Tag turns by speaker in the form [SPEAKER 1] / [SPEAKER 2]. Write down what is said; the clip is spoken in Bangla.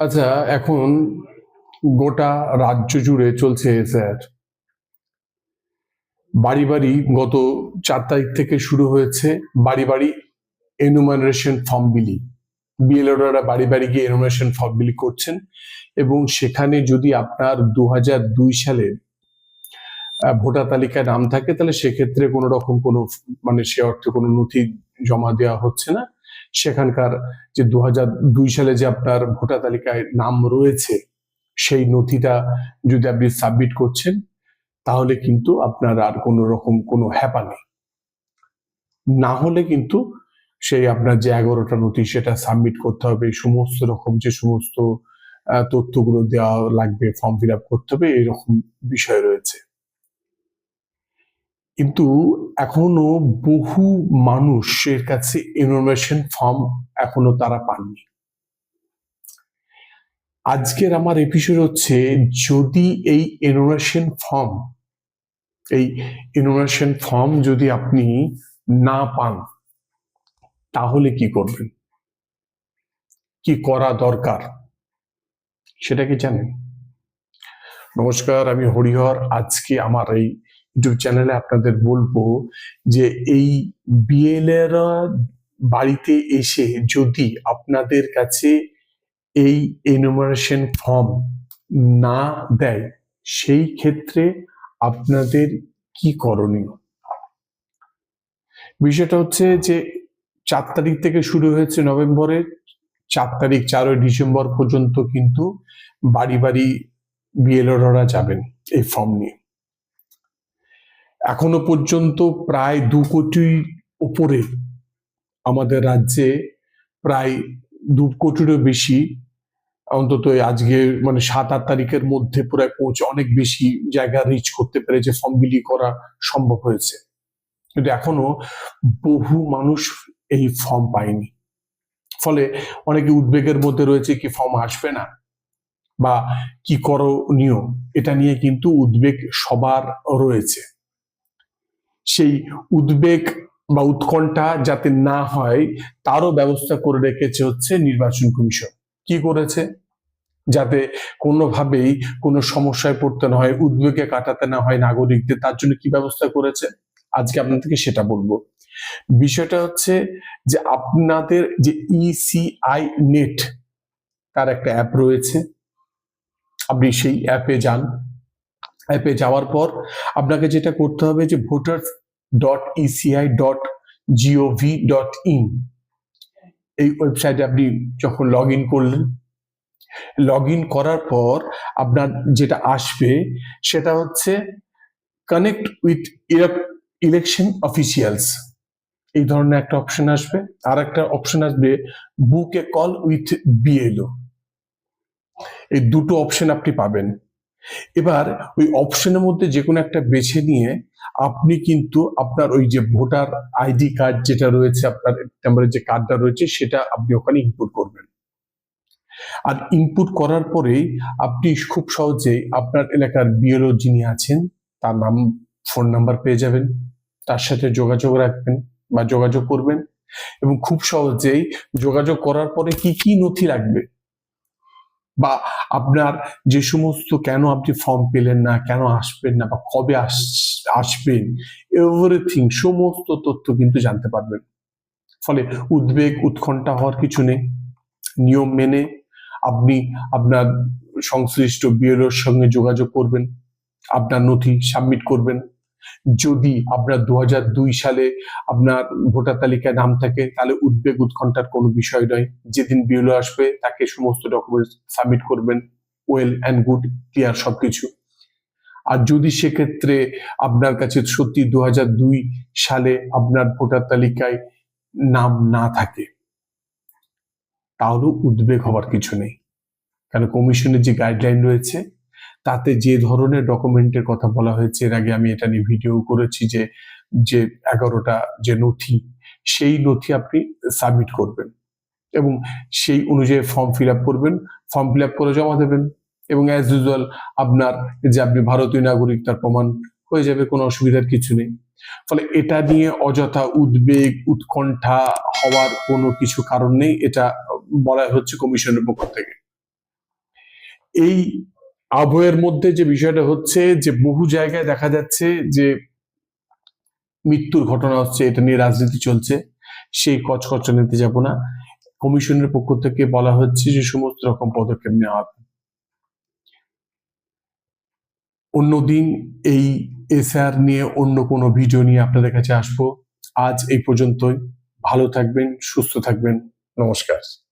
[SPEAKER 1] আচ্ছা এখন গোটা রাজ্য জুড়ে চলছে স্যার। বাড়ি বাড়ি গত চার তারিখ থেকে শুরু হয়েছে বাড়ি বাড়ি এনুমারেশন ফর্ম বিলি। বিএলওরা বাড়ি বাড়ি গিয়ে এনুমারেশন ফর্ম বিলি করছেন এবং সেখানে যদি আপনার দু হাজার দুই সালে আহ, ভোটার তালিকায় নাম থাকে তাহলে সেক্ষেত্রে কোনো রকম কোনো মানে সে অর্থে কোনো নথি জমা দেওয়া হচ্ছে না। সেখানকার যে দু দুই সালে যে আপনার ভোটার তালিকায় নাম রয়েছে, সেই নথিটা যদি আপনি সাবমিট করছেন, তাহলে কিন্তু আপনার আর কোনো রকম কোনো হ্যাপা নেই। না হলে কিন্তু সেই আপনার যে এগারোটা নথি সেটা সাবমিট করতে হবে সমস্ত রকম যে সমস্ত তথ্যগুলো দেওয়া লাগবে ফর্ম ফিল আপ করতে হবে এরকম বিষয় রয়েছে। কিন্তু এখনও বহু মানুষের কাছে ইনফরমেশন ফর্ম এখনও তারা পাননি। আজকের আমার এপিসোড হচ্ছে, যদি এই ইনোভেশন ফর্ম এই ইনোভেশন ফর্ম যদি আপনি না পান, তাহলে কি করবেন? কি করা দরকার? সেটা কি জানেন? নমস্কার, আমি হরিহর। আজকে আমার এই ইউটিউব চ্যানেলে আপনাদের বলব যে এই বিএলএরা বাড়িতে এসে যদি আপনাদের কাছে এই এনুমারেশন ফর্ম না দেয়, সেই ক্ষেত্রে আপনাদের কি করণীয়? বিষয়টা হচ্ছে যে চার তারিখ থেকে শুরু হয়েছে নভেম্বরের চার তারিখ চারই ডিসেম্বর পর্যন্ত কিন্তু বাড়ি বাড়ি বিএলওরা যাবেন এই ফর্ম নিয়ে। এখনও পর্যন্ত প্রায় দু কোটির উপরে আমাদের রাজ্যে প্রায় দু কোটিরও বেশি, অন্তত আজকে মানে সাত, আট তারিখের মধ্যে প্রায় পৌঁছে অনেক বেশি জায়গা রিচ করতে পেরেছে ফর্ম বিলি করা সম্ভব হয়েছে। কিন্তু এখনও বহু মানুষ এই ফর্ম পায়নি। ফলে অনেকে উদ্বেগের মধ্যে রয়েছে কি ফর্ম আসবে না বা কি করণীয়, এটা নিয়ে কিন্তু উদ্বেগ সবার রয়েছে। সেই উদ্বেগ বা উৎকণ্ঠা যাতে না হয়, তারও ব্যবস্থা করে রেখেছে হচ্ছে নির্বাচন কমিশন। কি করেছে? যাতে কোনোভাবেই কোনো সমস্যায় পড়তে না হয়, উদ্বেগে কাটাতে না হয় নাগরিকদের, তার জন্য কি ব্যবস্থা করেছে? আজকে আপনাদেরকে সেটা বলব। বিষয়টা হচ্ছে যে আপনাদের যে ইসিআই নেট তার একটা অ্যাপ রয়েছে। আপনি সেই অ্যাপে যান। অ্যাপে যাওয়ার পর আপনাকে যেটা করতে হবে যে voter dot ECI dot gov dot in এই ওয়েবসাইটে আপনি যখন লগ ইন করলেন লগ ইন করার পর আপনার যেটা আসবে সেটা হচ্ছে কানেক্ট উইথ ইলেকশন অফিসিয়ালস এই ধরনের একটা অপশন আসবে। আর একটা অপশন আসবে book a call with BLO এই দুটো অপশন আপনি পাবেন। এবার ওই অপশনের মধ্যে যে কোনো একটা বেছে নিয়ে আপনি কিন্তু আপনার ওই যে ভোটার আইডি কার্ড যেটা রয়েছে, আপনার নাম্বারের যে কার্ডটা রয়েছে, সেটা আপনি ওখানে ইনপুট করবেন। আর ইনপুট করার পরেই আপনি খুব সহজেই আপনার এলাকার বিএলও যিনি আছেন, তার নাম ফোন নাম্বার পেয়ে যাবেন। তার সাথে যোগাযোগ রাখবেন বা যোগাযোগ করবেন এবং খুব সহজেই যোগাযোগ করার পরে কি কি নথি লাগবে? বা আপনার যে সমস্ত কেন আপনি ফর্ম পেলেন না, কেন আসবেন না বা কবে আস- আসবেন এভরিথিং সমস্ত তথ্য কিন্তু জানতে পারবেন। ফলে উদ্বেগ, উৎকণ্ঠা হওয়ার কিছু নেই। নিয়ম মেনে আপনি আপনার সংশ্লিষ্ট বিএলওর সঙ্গে যোগাযোগ করবেন, আপনার নথি সাবমিট করবেন। যদি আপনার দু দুই সালে আপনার ভোটার তালিকায় নাম থাকে, তাহলে উদ্বেগ উৎকণ্ঠার কোনো বিষয় নয়। যেদিন বিএলও আসবে, তাকে সমস্ত ডকুমেন্টস সাবমিট করবেন। ওয়েল অ্যান্ড গুড ক্লিয়ার সবকিছু। আর যদি সেক্ষেত্রে আপনার কাছে সত্যি দু দুই সালে আপনার ভোটার তালিকায় নাম না থাকে, তাহলেও উদ্বেগ হওয়ার কিছু নেই। কারণ কমিশনের যে গাইডলাইন রয়েছে তাতে যে ধরনের ডকুমেন্টের কথা বলা হয়েছে, এর আগে আমি এটা নিয়ে ভিডিও করেছি যে যে এগারোটা যে নথি, সেই নথি আপনি সাবমিট করবেন এবং সেই অনুযায়ী ফর্ম ফিল করবেন। ফর্ম ফিল আপ করে জমা দেবেন এবং অ্যাজ ইউজুয়াল আপনার যে আপনি ভারতীয় নাগরিক, তার প্রমাণ হয়ে যাবে, কোনো অসুবিধার কিছু নেই। ফলে এটা নিয়ে অযথা উদ্বেগ, উৎকণ্ঠা হওয়ার কোনো কিছু কারণ নেই, এটা বলা হচ্ছে কমিশনের পক্ষ থেকে। এই আবহের মধ্যে যে বিষয়টা হচ্ছে যে বহু জায়গায় দেখা যাচ্ছে যে মৃত্যুর ঘটনা হচ্ছে, এটা নিয়ে রাজনীতি চলছে। সেই কচকচ নিতে যাব না। কমিশনের পক্ষ থেকে বলা হচ্ছে যে সমস্ত রকম পদক্ষেপ নেওয়া হবে। অন্যদিন এই এসআর নিয়ে অন্য কোনো ভিডিও নিয়ে আপনাদের কাছে আসব। আজ এই পর্যন্তই। ভালো থাকবেন, সুস্থ থাকবেন। নমস্কার।